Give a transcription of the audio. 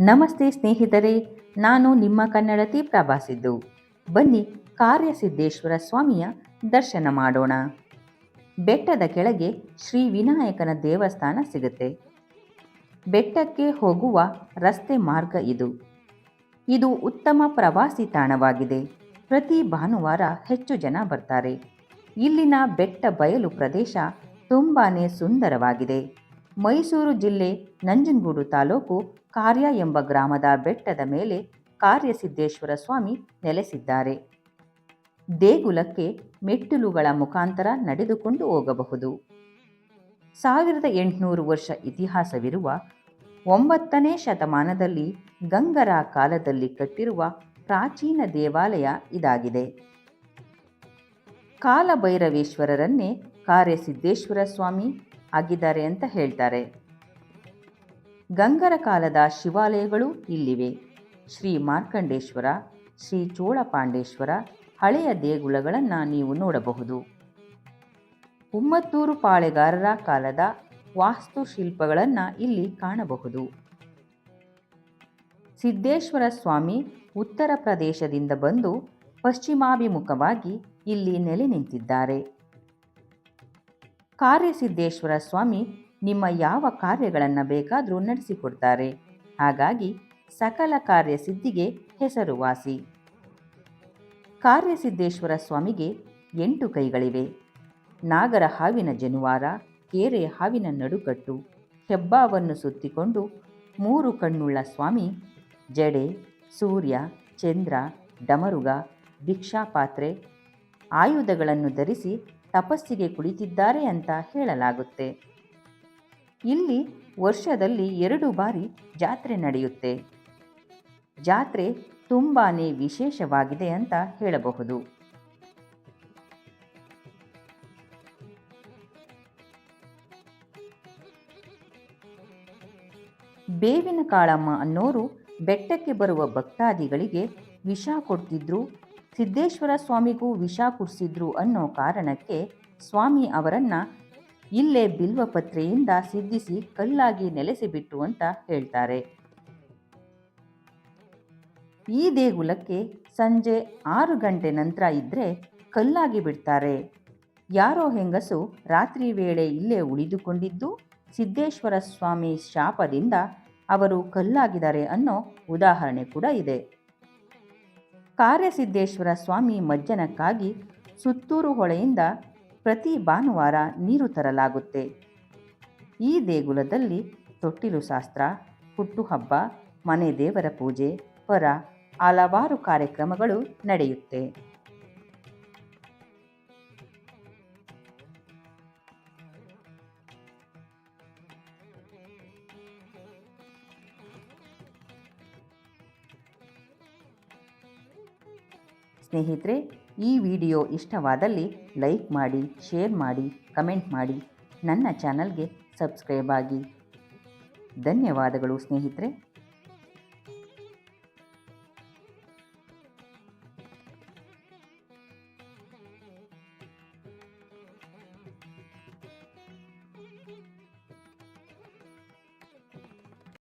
ನಮಸ್ತೆ ಸ್ನೇಹಿತರೆ, ನಾನು ನಿಮ್ಮ ಕನ್ನಡತಿ ಪ್ರಭಾಸಿದ್ದು. ಬನ್ನಿ ಕಾರ್ಯಸಿದ್ದೇಶ್ವರ ಸ್ವಾಮಿಯ ದರ್ಶನ ಮಾಡೋಣ. ಬೆಟ್ಟದ ಕೆಳಗೆ ಶ್ರೀ ವಿನಾಯಕನ ದೇವಸ್ಥಾನ ಸಿಗುತ್ತೆ. ಬೆಟ್ಟಕ್ಕೆ ಹೋಗುವ ರಸ್ತೆ ಮಾರ್ಗ ಇದು. ಇದು ಉತ್ತಮ ಪ್ರವಾಸಿ ತಾಣವಾಗಿದೆ. ಪ್ರತಿ ಭಾನುವಾರ ಹೆಚ್ಚು ಜನ ಬರ್ತಾರೆ. ಇಲ್ಲಿನ ಬೆಟ್ಟ ಬಯಲು ಪ್ರದೇಶ ತುಂಬಾ ಸುಂದರವಾಗಿದೆ. ಮೈಸೂರು ಜಿಲ್ಲೆ ನಂಜನಗೂಡು ತಾಲೂಕು ಕಾರ್ಯ ಎಂಬ ಗ್ರಾಮದ ಬೆಟ್ಟದ ಮೇಲೆ ಕಾರ್ಯಸಿದ್ದೇಶ್ವರ ಸ್ವಾಮಿ ನೆಲೆಸಿದ್ದಾರೆ. ದೇಗುಲಕ್ಕೆ ಮೆಟ್ಟಿಲುಗಳ ಮುಖಾಂತರ ನಡೆದುಕೊಂಡು ಹೋಗಬಹುದು. ಸಾವಿರದ ಎಂಟುನೂರು ವರ್ಷ ಇತಿಹಾಸವಿರುವ ಒಂಬತ್ತನೇ ಶತಮಾನದಲ್ಲಿ ಗಂಗರ ಕಾಲದಲ್ಲಿ ಕಟ್ಟಿರುವ ಪ್ರಾಚೀನ ದೇವಾಲಯ ಇದಾಗಿದೆ. ಕಾಲಭೈರವೇಶ್ವರರನ್ನೇ ಕಾರ್ಯಸಿದ್ದೇಶ್ವರ ಸ್ವಾಮಿ ಆಗಿದ್ದಾರೆ ಅಂತ ಹೇಳ್ತಾರೆ. ಗಂಗರ ಕಾಲದ ಶಿವಾಲಯಗಳು ಇಲ್ಲಿವೆ. ಶ್ರೀ ಮಾರ್ಕಂಡೇಶ್ವರ, ಶ್ರೀ ಚೋಳಪಾಂಡೇಶ್ವರ ಹಳೆಯ ದೇಗುಲಗಳನ್ನು ನೀವು ನೋಡಬಹುದು. ಉಮ್ಮತ್ತೂರು ಪಾಳೆಗಾರರ ಕಾಲದ ವಾಸ್ತುಶಿಲ್ಪಗಳನ್ನು ಇಲ್ಲಿ ಕಾಣಬಹುದು. ಸಿದ್ದೇಶ್ವರ ಸ್ವಾಮಿ ಉತ್ತರ ಪ್ರದೇಶದಿಂದ ಬಂದು ಪಶ್ಚಿಮಾಭಿಮುಖವಾಗಿ ಇಲ್ಲಿ ನೆಲೆ ನಿಂತಿದ್ದಾರೆ. ಕಾರ್ಯಸಿದ್ದೇಶ್ವರ ಸ್ವಾಮಿ ನಿಮ್ಮ ಯಾವ ಕಾರ್ಯಗಳನ್ನು ಬೇಕಾದರೂ ನಡೆಸಿಕೊಡ್ತಾರೆ. ಹಾಗಾಗಿ ಸಕಲ ಕಾರ್ಯಸಿದ್ಧಿಗೆ ಹೆಸರುವಾಸಿ. ಕಾರ್ಯಸಿದ್ದೇಶ್ವರ ಸ್ವಾಮಿಗೆ ಎಂಟು ಕೈಗಳಿವೆ. ನಾಗರ ಹಾವಿನ ಜನುವಾರ, ಕೇರೆ ಹಾವಿನ ನಡುಕಟ್ಟು, ಹೆಬ್ಬಾವನ್ನು ಸುತ್ತಿಕೊಂಡು ಮೂರು ಕಣ್ಣುಳ್ಳ ಸ್ವಾಮಿ, ಜಡೆ, ಸೂರ್ಯ, ಚಂದ್ರ, ಡಮರುಗ, ಭಿಕ್ಷಾಪಾತ್ರೆ, ಆಯುಧಗಳನ್ನು ಧರಿಸಿ ತಪಸ್ಸಿಗೆ ಕುಳಿತಿದ್ದಾರೆ ಅಂತ ಹೇಳಲಾಗುತ್ತೆ. ಇಲ್ಲಿ ವರ್ಷದಲ್ಲಿ ಎರಡು ಬಾರಿ ಜಾತ್ರೆ ನಡೆಯುತ್ತೆ. ಜಾತ್ರೆ ತುಂಬಾ ವಿಶೇಷವಾಗಿದೆ ಅಂತ ಹೇಳಬಹುದು. ಬೇವಿನ ಕಾಳಮ್ಮ ಅನ್ನೋರು ಬೆಟ್ಟಕ್ಕೆ ಬರುವ ಭಕ್ತಾದಿಗಳಿಗೆ ವಿಷ ಕೊಡ್ತಿದ್ರು ಸಿದ್ದೇಶ್ವರ ಸ್ವಾಮಿಗೂ ವಿಷ ಕುಡಿಸಿದ್ರು ಅನ್ನೋ ಕಾರಣಕ್ಕೆ ಸ್ವಾಮಿ ಅವರನ್ನು ಇಲ್ಲೇ ಬಿಲ್ವಪತ್ರೆಯಿಂದ ಸಿದ್ಧಿಸಿ ಕಲ್ಲಾಗಿ ನೆಲೆಸಿಬಿಟ್ಟು ಅಂತ ಹೇಳ್ತಾರೆ. ಈ ದೇಗುಲಕ್ಕೆ ಸಂಜೆ ಆರು ಗಂಟೆ ನಂತರ ಇದ್ದರೆ ಕಲ್ಲಾಗಿ ಬಿಡ್ತಾರೆ. ಯಾರೋ ಹೆಂಗಸು ರಾತ್ರಿ ವೇಳೆ ಇಲ್ಲೇ ಉಳಿದುಕೊಂಡಿದ್ದು ಸಿದ್ದೇಶ್ವರ ಸ್ವಾಮಿ ಶಾಪದಿಂದ ಅವರು ಕಲ್ಲಾಗಿದ್ದಾರೆ ಅನ್ನೋ ಉದಾಹರಣೆ ಕೂಡ ಇದೆ. ಕಾರ್ಯಸಿದ್ದೇಶ್ವರ ಸ್ವಾಮಿ ಮಜ್ಜನಕ್ಕಾಗಿ ಸುತ್ತೂರು ಹೊಳೆಯಿಂದ ಪ್ರತಿ ಭಾನುವಾರ ನೀರು ತರಲಾಗುತ್ತೆ. ಈ ದೇಗುಲದಲ್ಲಿ ತೊಟ್ಟಿಲು ಶಾಸ್ತ್ರ, ಹುಟ್ಟುಹಬ್ಬ, ಮನೆ ದೇವರ ಪೂಜೆ, ಪರ ಹಲವಾರು ಕಾರ್ಯಕ್ರಮಗಳು ನಡೆಯುತ್ತೆ. ಸ್ನೇಹಿತರೆ, ಈ ವಿಡಿಯೋ ಇಷ್ಟವಾದಲ್ಲಿ ಲೈಕ್ ಮಾಡಿ, ಶೇರ್ ಮಾಡಿ, ಕಮೆಂಟ್ ಮಾಡಿ. ನನ್ನ ಚಾನಲ್ಗೆ ಸಬ್ಸ್ಕ್ರೈಬ್ ಆಗಿ. ಧನ್ಯವಾದಗಳು ಸ್ನೇಹಿತರೆ.